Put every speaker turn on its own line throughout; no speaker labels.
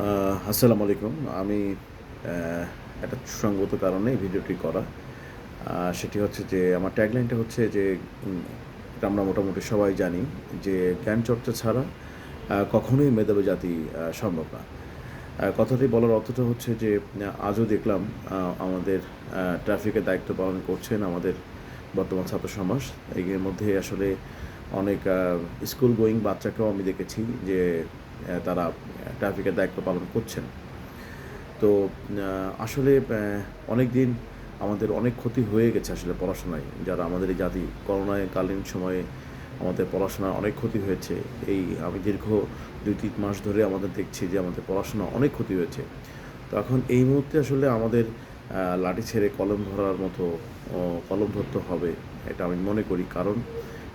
আসসালামু আলাইকুম। আমি একটা সঙ্গত কারণে ভিডিওটি করা। সেটি হচ্ছে যে, আমার ট্যাগলাইনটা হচ্ছে যে আমরা মোটামুটি সবাই জানি যে, জ্ঞান চর্চা ছাড়া কখনোই মেধাবী জাতি সম্ভব না। কথাটি বলার অর্থটা হচ্ছে যে, আজও দেখলাম আমাদের ট্রাফিকের দায়িত্ব পালন করছেন আমাদের বর্তমান ছাত্র সমাজ। এর মধ্যে আসলে অনেক স্কুল গোয়িং বাচ্চাকেও আমি দেখেছি যে তারা ট্রাফিকের দায়িত্ব পালন করছেন। তো আসলে অনেক দিন আমাদের অনেক ক্ষতি হয়ে গেছে আসলে পড়াশোনায়। যারা আমাদের এই জাতি করোনায় কালীন সময়ে আমাদের পড়াশোনা অনেক ক্ষতি হয়েছে। এই আমি দীর্ঘ দুই তিন মাস ধরে আমাদের দেখছি যে আমাদের পড়াশোনা অনেক ক্ষতি হয়েছে। তো এখন এই মুহূর্তে আসলে আমাদের লাঠি ছেড়ে কলম ধরার মতো কলম ধরতে হবে, এটা আমি মনে করি। কারণ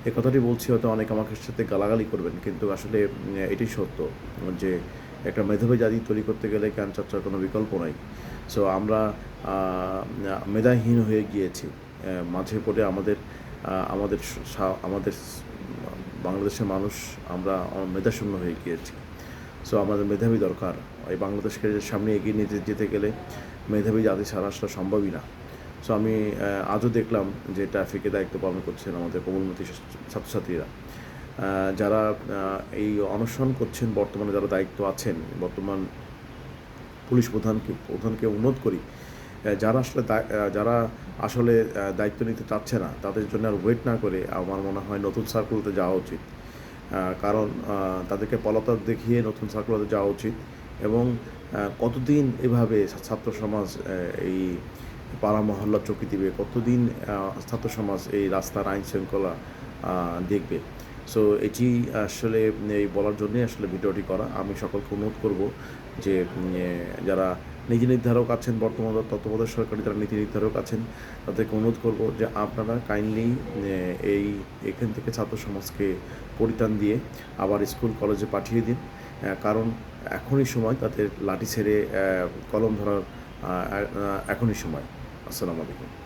এই কথাটি বলছি হয়তো অনেক আমাকে সাথে গালাগালি করবেন, কিন্তু আসলে এটি সত্য যে একটা মেধাবী জাতি তৈরি করতে গেলে জ্ঞান চর্চার কোনো বিকল্প নাই। সো আমরা মেধাহীন হয়ে গিয়েছি। মাঝে পড়ে আমাদের আমাদের আমাদের বাংলাদেশের মানুষ আমরা মেধাশূন্য হয়ে গিয়েছি। সো আমাদের মেধাবী দরকার। এই বাংলাদেশকে সামনে এগিয়ে যে- যেতে গেলে মেধাবী জাতি ছাড়া আসলে সম্ভবই না। সো আমি আজও দেখলাম যে ট্রাফিকে দায়িত্ব পালন করছেন আমাদের কোমলমতি ছাত্রছাত্রীরা। যারা এই অনশন করছেন, বর্তমানে যারা দায়িত্ব আছেন, বর্তমান পুলিশ প্রধানকে প্রধানকে অনুরোধ করি যারা আসলে যারা আসলে দায়িত্ব নিতে চাচ্ছে না, তাদের জন্য আর ওয়েট না করে আমার মনে হয় নতুন সার্কুলতে যাওয়া উচিত। কারণ তাদেরকে পলাতক দেখিয়ে নতুন সার্কুলাতে যাওয়া উচিত এবং কতদিন এভাবে ছাত্র সমাজ এই পাড়া মহল্লা চকি দিবে, কতদিন ছাত্র সমাজ এই রাস্তার আইন শৃঙ্খলা দেখবে। সো এটি আসলে, এই বলার জন্যই আসলে ভিডিওটি করা। আমি সকলকে অনুরোধ করব যে যারা নীতি নির্ধারক আছেন বর্তমান তত্ত্বাবধায়ক সরকারি, যারা নীতি নির্ধারক আছেন, তাদেরকে অনুরোধ করব যে আপনারা কাইন্ডলি এই, এখান থেকে ছাত্র সমাজকে পরিত্রাণ দিয়ে আবার স্কুল, কলেজে পাঠিয়ে দিন। কারণ এখনই সময় তাদের লাঠি ছেড়ে কলম ধরার এখনই সময়। আসসালামু আলাইকুম